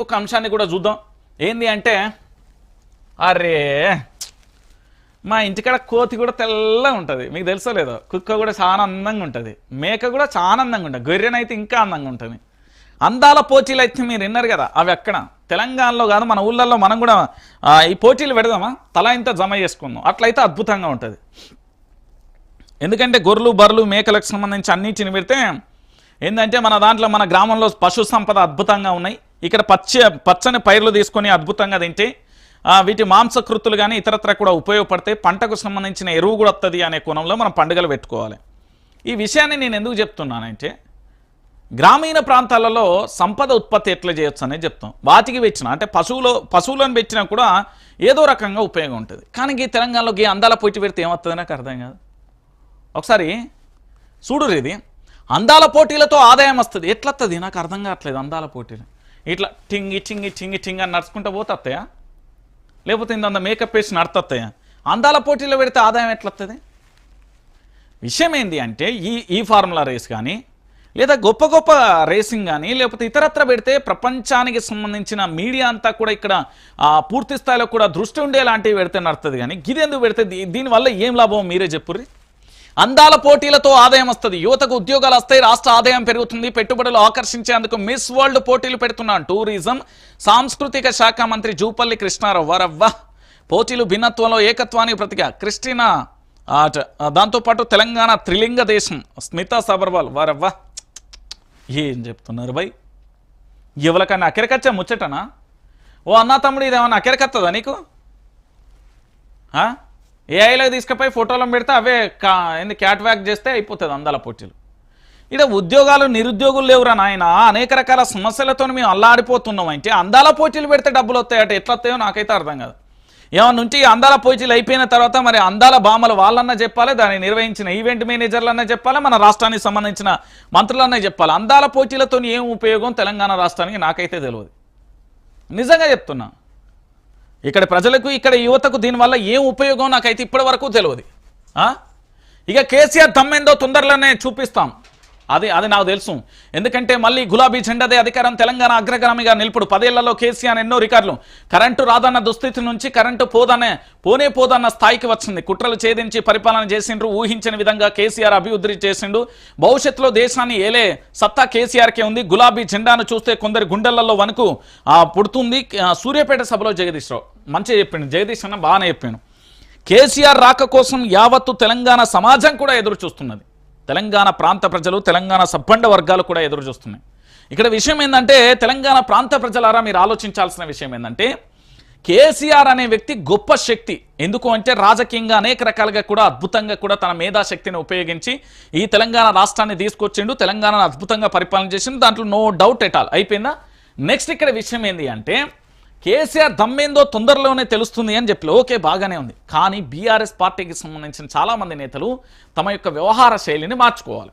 ఒక అంశాన్ని కూడా చూద్దాం. ఏంది అంటే అరే మా ఇంటికాడ కోతి కూడా తెల్లగా ఉంటుంది. మీకు తెలుసో లేదో? కుక్క కూడా చాలా అందంగా ఉంటుంది. మేక కూడా చాలా అందంగా ఉంటుంది. గొర్రెనైతే ఇంకా అందంగా ఉంటుంది. అందాల పోటీలు అయితే మీరు విన్నారు కదా? అవి ఎక్కడ? తెలంగాణలో కాదు మన ఊళ్ళల్లో మనం కూడా ఈ పోటీలు పెడదామా? తల ఇంత జమ చేసుకుందాం. అట్లయితే అద్భుతంగా ఉంటుంది. ఎందుకంటే గొర్రెలు బర్రెలు మేకలకు సంబంధించి అన్నిటిని పెడితే ఏంటంటే మన దాంట్లో మన గ్రామంలో పశు సంపద అద్భుతంగా ఉన్నాయి. ఇక్కడ పచ్చ పచ్చని పైర్లు తీసుకొని అద్భుతంగా తింటే వీటి మాంసకృతులు కానీ ఇతరత్ర కూడా ఉపయోగపడతాయి. పంటకు సంబంధించిన ఎరువు కూడా వస్తుంది అనే కోణంలో మనం పండుగలు పెట్టుకోవాలి. ఈ విషయాన్ని నేను ఎందుకు చెప్తున్నానంటే గ్రామీణ ప్రాంతాలలో సంపద ఉత్పత్తి ఎట్లా చేయొచ్చు అనేది చెప్తాం. వాటికి వెచ్చిన అంటే పశువులు పశువులను పెట్టినా కూడా ఏదో రకంగా ఉపయోగం ఉంటుంది. కానీ ఈ తెలంగాణలోకి అందాల పోటీ పెడితే ఏమవుతుంది నాకు అర్థం కాదు. ఒకసారి చూడురు ఇది. అందాల పోటీలతో ఆదాయం వస్తుంది. ఎట్లత్తది? వస్తుంది నాకు అర్థం కావట్లేదు అందాల పోటీలు. ఇట్లా టింగి టింగి టింగి టింగి అని నడుచుకుంటూ పోతాయా లేకపోతే ఇంత మేకప్ వేసి నడుతాయా అందాల పోటీలో పెడితే ఆదాయం ఎట్లత్తది? విషయం ఏంటి అంటే ఈ ఈ ఫార్ములా రేస్ కానీ లేదా గొప్ప గొప్ప రేసింగ్ కానీ లేకపోతే ఇతరత్ర పెడితే ప్రపంచానికి సంబంధించిన మీడియా అంతా కూడా ఇక్కడ పూర్తి స్థాయిలో కూడా దృష్టి ఉండేలాంటివి పెడితే నడుతుంది కానీ గిదెందుకు పెడితే దీనివల్ల ఏం లాభం మీరే చెప్పుర్రి? అందాల పోటీలతో ఆదాయం వస్తుంది. యువతకు ఉద్యోగాలు వస్తాయి రాష్ట్ర ఆదాయం పెరుగుతుంది. పెట్టుబడులు ఆకర్షించేందుకు మిస్ వరల్డ్ పోటీలు పెడుతున్నాను టూరిజం సాంస్కృతిక శాఖ మంత్రి జూపల్లి కృష్ణారావు వరవ్వ పోటీలు భిన్నత్వంలో ఏకత్వానికి ప్రతిగా క్రిస్టినా దాంతోపాటు తెలంగాణ త్రిలింగ దేశం స్మితా సబర్వాల్ వారవ్వ. ఏం చెప్తున్నారు బై? ఎవరికన్నా అకెరకచ్చా ముచ్చటనా? ఓ అన్నా తమ్ముడు ఇదేమన్నా అకెరకత్తదా నీకు? ఆ? ఏఐలో తీసుకుపోయి ఫోటోలో పెడితే అవే కా ఏంది క్యాట్ వ్యాక్ చేస్తే అయిపోతుంది అందాల పోటీలు. ఇక్కడ ఉద్యోగాలు నిరుద్యోగులు లేవురా నాయన అనేక రకాల సమస్యలతో మేము అల్లాడిపోతున్నాం అంటే అందాల పోటీలు పెడితే డబ్బులు వస్తాయట ఎట్లా వస్తాయో నాకైతే అర్థం కాదు. ఏమన్నా నుంచి ఈ అందాల పోటీలు అయిపోయిన తర్వాత మరి అందాల భామలు వాళ్ళన్నా చెప్పాలి దాన్ని నిర్వహించిన ఈవెంట్ మేనేజర్లన్నా చెప్పాలి మన రాష్ట్రానికి సంబంధించిన మంత్రులన్నా చెప్పాలి. అందాల పోటీలతో ఏం ఉపయోగం తెలంగాణ రాష్ట్రానికి నాకైతే తెలియదు నిజంగా చెప్తున్నా. ఇక్కడ ప్రజలకు ఇక్కడ యువతకు దీనివల్ల ఏం ఉపయోగం నాకైతే ఇప్పటి వరకు తెలియదు ఇక కేసీఆర్ దమ్మెందో తొందరలోనే చూపిస్తాం. అది అది నాకు తెలుసు. ఎందుకంటే మళ్ళీ గులాబీ జెండాదే అధికారం తెలంగాణ అగ్రగామిగా నిలుపుడు. పదేళ్ళలో కేసీఆర్ ఎన్నో రికార్డులు. కరెంటు రాదన్న దుస్థితి నుంచి కరెంటు పోదనే పోనే పోదన్న స్థాయికి వచ్చింది. కుట్రలు ఛేదించి పరిపాలన చేసిండ్రు ఊహించిన విధంగా కేసీఆర్ అభివృద్ధి చేసిండు. భవిష్యత్తులో దేశాన్ని ఏలే సత్తా కేసీఆర్కే ఉంది. గులాబీ జెండాను చూస్తే కొందరి గుండెలలో వణుకు పుడుతుంది. సూర్యాపేట సభలో జగదీష్ రావు మంచిగా చెప్పిండు. జగదీష్ అన్న బాగానే చెప్పాను కేసీఆర్ రాక కోసం యావత్తు తెలంగాణ సమాజం కూడా ఎదురు చూస్తున్నది తెలంగాణ ప్రాంత ప్రజలు తెలంగాణ సబ్బండ వర్గాలు కూడా ఎదురు చూస్తున్నాయి. ఇక్కడ విషయం ఏంటంటే తెలంగాణ ప్రాంత ప్రజలారా మీరు ఆలోచించాల్సిన విషయం ఏంటంటే కేసీఆర్ అనే వ్యక్తి గొప్ప శక్తి. ఎందుకు అంటే రాజకీయంగా అనేక రకాలుగా కూడా అద్భుతంగా కూడా తన మేధాశక్తిని ఉపయోగించి ఈ తెలంగాణ రాష్ట్రాన్ని తీసుకొచ్చిండు తెలంగాణను అద్భుతంగా పరిపాలన చేసిండు. దాంట్లో నో డౌట్ ఎట్ ఆల్ అయిపోయిందా? నెక్స్ట్ ఇక్కడ విషయం ఏంటి అంటే కేసీఆర్ దమ్మేందో తొందరలోనే తెలుస్తుంది అని చెప్పి ఓకే బాగానే ఉంది. కానీ బీఆర్ఎస్ పార్టీకి సంబంధించిన చాలామంది నేతలు తమ యొక్క వ్యవహార శైలిని మార్చుకోవాలి.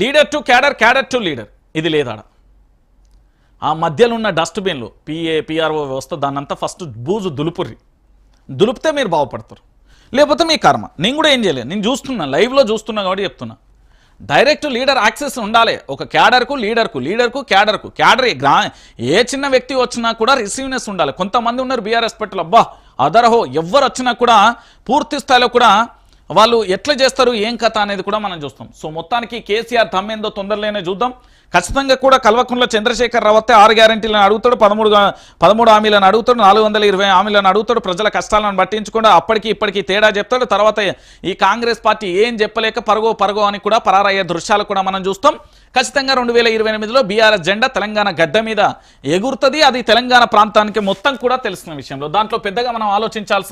Leader to cadre cadre to leader. ఇది లేదాడ. ఆ మధ్యలో ఉన్న డస్ట్బిన్లు పిఏ పిఆర్ఓ వ్యవస్థ దాన్నంతా ఫస్ట్ బూజు దులుపుర్రి. దులిపితే మీరు బాగుపడతారు. లేకపోతే మీ కర్మ. నేను కూడా ఏం చేయలేదు. నేను చూస్తున్నా లైవ్లో చూస్తున్నా కాబట్టి చెప్తున్నా. డైరెక్ట్ లీడర్ యాక్సెస్ ఉండాలి. ఒక క్యాడర్కు లీడర్కు లీడర్కు క్యాడర్కు. క్యాడర్ గ్రా ఏ చిన్న వ్యక్తి వచ్చినా కూడా రిసీవ్నెస్ ఉండాలి. కొంతమంది ఉన్నారు బీఆర్ఎస్ పెట్టలు. అబ్బా అదరహో ఎవరు వచ్చినా కూడా పూర్తి స్థాయిలో కూడా వాళ్ళు ఎట్లా చేస్తారు ఏం కథ అనేది కూడా మనం చూస్తాం. సో మొత్తానికి కేసీఆర్ తమ్మేందో తొందరలోనే చూద్దాం. ఖచ్చితంగా కూడా కల్వకుంట్ల చంద్రశేఖర్ రావు వస్తే ఆరు గ్యారంటీలను అడుగుతాడు పదమూడు పదమూడు హామీలను అడుగుతాడు నాలుగు వందల ఇరవై హామీలను అడుగుతాడు ప్రజల కష్టాలను పట్టించకుండా అప్పటికి ఇప్పటికి తేడా చెప్తాడు. తర్వాత ఈ కాంగ్రెస్ పార్టీ ఏం చెప్పలేక పరుగో పరుగో అని కూడా పరారయ్యే దృశ్యాలు కూడా మనం చూస్తాం. ఖచ్చితంగా రెండు వేల ఇరవై ఎనిమిదిలో బీఆర్ఎస్ జెండా తెలంగాణ గడ్డ మీద ఎగురుతుంది. అది తెలంగాణ ప్రాంతానికి మొత్తం కూడా తెలిసిన విషయంలో. దాంట్లో పెద్దగా మనం ఆలోచించాల్సిన